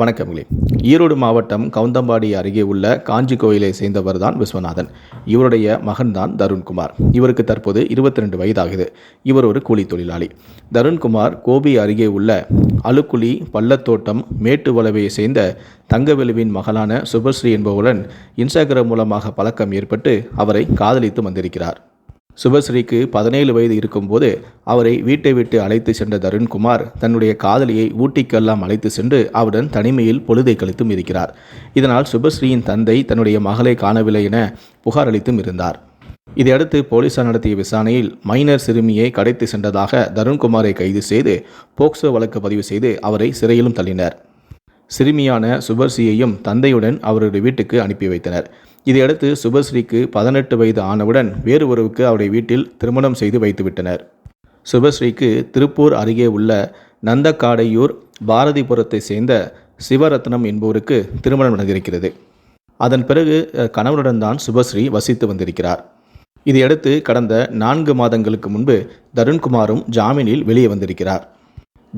வணக்கங்களே ஈரோடு மாவட்டம் கவுந்தம்பாடி அருகே உள்ள காஞ்சி கோயிலை சேர்ந்தவர் தான் விஸ்வநாதன். இவருடைய மகன்தான் தருண்குமார். இவருக்கு தற்போது இருபத்தி ரெண்டு வயதாகுது. இவர் ஒரு கூலி தொழிலாளி. தருண்குமார் கோபி அருகே உள்ள அலுக்குழி பள்ளத்தோட்டம் மேட்டு வளவையை சேர்ந்த தங்கவெலுவின் மகளான சுபஸ்ரீ என்பவருடன் இன்ஸ்டாகிராம் மூலமாக பழக்கம் ஏற்பட்டு அவரை காதலித்து வந்திருக்கிறார். சுபஸ்ரீக்கு பதினேழு வயது இருக்கும்போது அவரை வீட்டை விட்டு அழைத்து சென்ற தருண்குமார் தன்னுடைய காதலியை ஊட்டிக்கெல்லாம் அழைத்து சென்று அவருடன் தனிமையில் பொழுதை கழித்தும் இருக்கிறார். இதனால் சுபஸ்ரீயின் தந்தை தன்னுடைய மகளை காணவில்லை என புகார் அளித்தும் இருந்தார். இதையடுத்து போலீசார் நடத்திய விசாரணையில் மைனர் சிறுமியை கடைத்து சென்றதாக தருண்குமாரை கைது செய்து போக்சோ வழக்கு பதிவு செய்து அவரை சிறையிலும் தள்ளினர். சிறுமியான சுபஸ்ரீயையும் தந்தையுடன் அவருடைய வீட்டுக்கு அனுப்பி வைத்தனர். இதையடுத்து சுபஸ்ரீக்கு பதினெட்டு வயது ஆனவுடன் வேறு ஒருவுக்கு அவருடைய வீட்டில் திருமணம் செய்து வைத்துவிட்டனர். சுபஸ்ரீக்கு திருப்பூர் அருகே உள்ள நந்தக்காடையூர் பாரதிபுரத்தை சேர்ந்த சிவரத்னம் என்பவருக்கு திருமணம் நடந்திருக்கிறது. அதன் பிறகு கணவனுடன் தான் சுபஸ்ரீ வசித்து வந்திருக்கிறார். இதையடுத்து கடந்த நான்கு மாதங்களுக்கு முன்பு தருண்குமாரும் ஜாமீனில் வெளியே வந்திருக்கிறார்.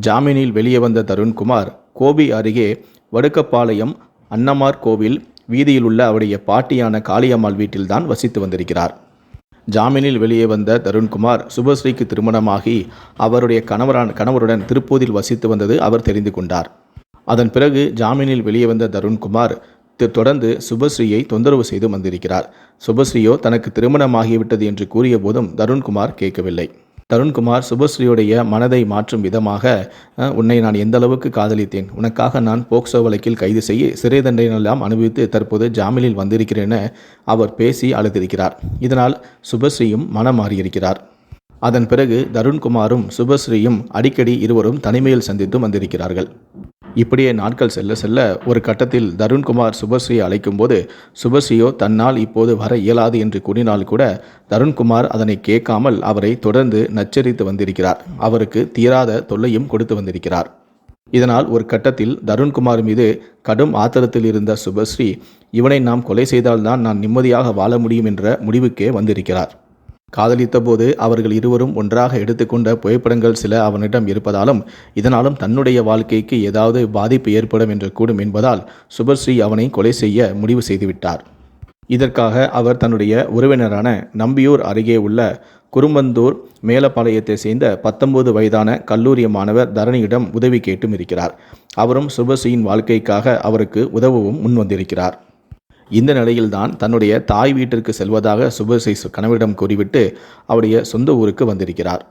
ஜாமீனில் வெளியே வந்த தருண்குமார் கோபி அருகே வடுக்கப்பாளையம் அன்னமார் கோவில் வீதியில் உள்ள அவருடைய பாட்டியான காளியம்மாள் வீட்டில்தான் வசித்து வந்திருக்கிறார். ஜாமீனில் வெளியே வந்த தருண்குமார் சுபஸ்ரீக்கு திருமணமாகி அவருடைய கணவரான கணவருடன் திருப்பூரில் வசித்து வந்தது அவர் தெரிந்து கொண்டார். அதன் பிறகு ஜாமீனில் வெளியே வந்த தருண்குமார் தொடர்ந்து சுபஸ்ரீயை தொந்தரவு செய்து வந்திருக்கிறார். சுபஸ்ரீயோ தனக்கு திருமணமாகிவிட்டது என்று கூறிய போதும் தருண்குமார் கேட்கவில்லை. தருண்குமார் சுபஸ்ரீயுடைய மனதை மாற்றும் விதமாக உன்னை நான் எந்த அளவுக்கு காதலித்தேன்? உனக்காக நான் போக்சோ வழக்கில் கைது செய்ய சிறை தண்டனையெல்லாம் அனுபவித்து தற்போது ஜாமீனில் வந்திருக்கிறேன் என அவர் பேசி அழுத்திருக்கிறார் இதனால் சுபஸ்ரீயும் மனம் மாறியிருக்கிறார். அதன் பிறகு தருண்குமாரும் சுபஸ்ரீயும் அடிக்கடி இருவரும் தனிமையில் சந்தித்து வந்திருக்கிறார்கள். இப்படியே நாட்கள் செல்ல செல்ல ஒரு கட்டத்தில் தருண்குமார் சுபஸ்ரீயை அழைக்கும்போது சுபஸ்ரீயோ தன்னால் இப்போது வர இயலாது என்று கூறினால் கூட தருண்குமார் அதனை கேட்காமல் அவரை தொடர்ந்து நச்சரித்து வந்திருக்கிறார். அவருக்கு தீராத தொல்லையும் கொடுத்து வந்திருக்கிறார். இதனால் ஒரு கட்டத்தில் தருண்குமார் மீது கடும் ஆத்திரத்தில் இருந்த சுபஸ்ரீ இவனை நாம் கொலை செய்தால்தான் நான் நிம்மதியாக வாழ முடியும் என்ற முடிவுக்கே வந்திருக்கிறார். காதலித்த போது அவர்கள் இருவரும் ஒன்றாக எடுத்துக்கொண்ட புகைப்படங்கள் சில அவனிடம் இருப்பதாலும் இதனாலும் தன்னுடைய வாழ்க்கைக்கு ஏதாவது பாதிப்பு ஏற்படும் என்று கூடும் என்பதால் சுபஸ்ரீ அவனை கொலை செய்ய முடிவு செய்துவிட்டார். இதற்காக அவர் தன்னுடைய உறவினரான நம்பியூர் அருகே உள்ள குரும்பந்தூர் மேலப்பாளையத்தை சேர்ந்த பத்தொன்பது வயதான கல்லூரி மாணவர் தரணியிடம் உதவி கேட்டும் இருக்கிறார். அவரும் சுபஸ்ரீயின் வாழ்க்கைக்காக அவருக்கு உதவவும் முன்வந்திருக்கிறார். இந்த நிலையில்தான் தன்னுடைய தாய் வீட்டிற்கு செல்வதாக சுபஸ்ரீ கணவரிடம் கூறிவிட்டு அவருடைய சொந்த ஊருக்கு வந்திருக்கிறார்.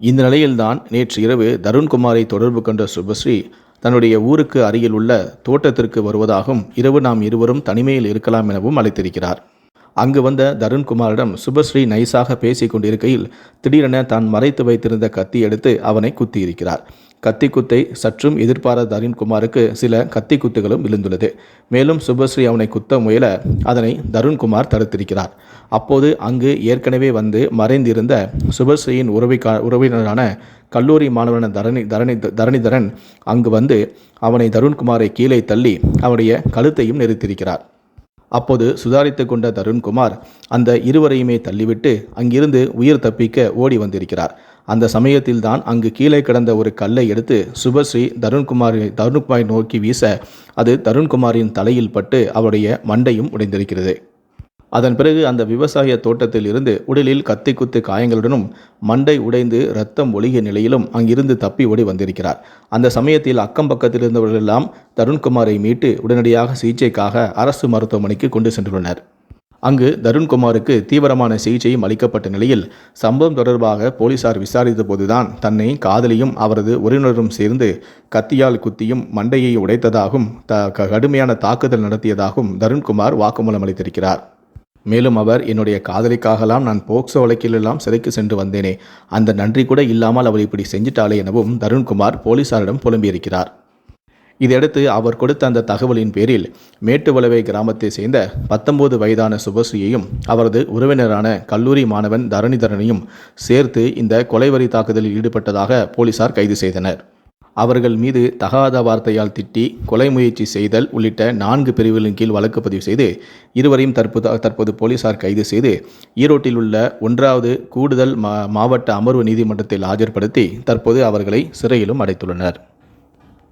இந்த நிலையில்தான் நேற்று இரவு தருண்குமாரை தொடர்பு கொண்ட சுபஸ்ரீ தன்னுடைய ஊருக்கு அருகில் உள்ள தோட்டத்திற்கு வருவதாகவும் இரவு நாம் இருவரும் தனிமையில் இருக்கலாம் எனவும் அழைத்திருக்கிறார். அங்கு வந்த தருண்குமாரிடம் சுபஸ்ரீ நைஸாக பேசிக் கொண்டிருக்கையில் திடீரென தான் மறைத்து வைத்திருந்த கத்தி எடுத்து அவனை குத்தியிருக்கிறார். கத்தி குத்தை சற்றும் எதிர்பாராத தருண்குமாருக்கு சில கத்தி குத்துகளும் விழுந்துள்ளது. மேலும் சுபஸ்ரீ அவனை குத்த முயல அதனை தருண்குமார் தடுத்திருக்கிறார். அப்போது அங்கு ஏற்கனவே வந்து மறைந்திருந்த சுபஸ்ரீயின் உறவை உறவினரான கல்லூரி மாணவன தரணி தரணி தரணிதரன் அங்கு வந்து அவனை தருண்குமாரை கீழே தள்ளி அவனுடைய கழுத்தையும் நிறுத்தியிருக்கிறார் அப்போது சுதாரித்து கொண்ட தருண்குமார் அந்த இருவரையுமே தள்ளிவிட்டு அங்கிருந்து உயிர் தப்பிக்க ஓடி வந்திருக்கிறார். அந்த சமயத்தில் தான் அங்கு கீழே கிடந்த ஒரு கல்லை எடுத்து சுபஸ்ரீ தருண்குமாரி தருண்குமாரை நோக்கி வீச அது தருண்குமாரின் தலையில் பட்டு அவருடைய மண்டையும் உடைந்திருக்கிறது. அதன் பிறகு அந்த விவசாய தோட்டத்தில் இருந்து உடலில் கத்தி குத்து காயங்களுடனும் மண்டை உடைந்து ரத்தம் ஒழுகிய நிலையிலும் அங்கிருந்து தப்பி ஓடி வந்திருக்கிறார். அந்த சமயத்தில் அக்கம் பக்கத்தில் இருந்தவர்களெல்லாம் தருண்குமாரை மீட்டு உடனடியாக சிகிச்சைக்காக அரசு மருத்துவமனைக்கு கொண்டு சென்றுள்ளனர். அங்கு தருண்குமாருக்கு தீவிரமான சிகிச்சையும் அளிக்கப்பட்ட நிலையில் சம்பவம் தொடர்பாக போலீசார் விசாரித்த போதுதான் தன்னை காதலியும் அவரது உறவினரும் சேர்ந்து கத்தியால் குத்தியும் மண்டையை உடைத்ததாகவும் த க- கடுமையான தாக்குதல் நடத்தியதாகவும் தருண்குமார் வாக்குமூலம் அளித்திருக்கிறார். மேலும் அவர் என்னுடைய காதலிக்காகலாம் நான் போக்சோ வழக்கிலெல்லாம் சிறைக்கு சென்று வந்தேனே. அந்த நன்றி கூட இல்லாமல் அவர் இப்படி செஞ்சிட்டாளே எனவும் தருண்குமார் போலீசாரிடம் புலம்பியிருக்கிறார். இதையடுத்து அவர் கொடுத்த அந்த தகவலின் பேரில் மேட்டுவளவை கிராமத்தை சேர்ந்த பத்தொன்பது வயதான சுபஸ்ரீயையும் அவரது உறவினரான கல்லூரி மாணவன் தரணிதரனையும் சேர்த்து இந்த கொலைவரி தாக்குதலில் ஈடுபட்டதாக போலீசார் கைது செய்தனர். அவர்கள் மீது தகாத வார்த்தையால் திட்டி கொலை முயற்சி செய்தல் உள்ளிட்ட நான்கு பிரிவுகளின் கீழ் வழக்கு பதிவு செய்து இருவரையும் தற்போது தற்போது போலீசார் கைது செய்து ஈரோட்டில் உள்ள ஒன்றாவது கூடுதல் மா மாவட்ட அமர்வு நீதிமன்றத்தில் ஆஜர்படுத்தி தற்போது அவர்களை சிறையிலும் அடைத்துள்ளனர்.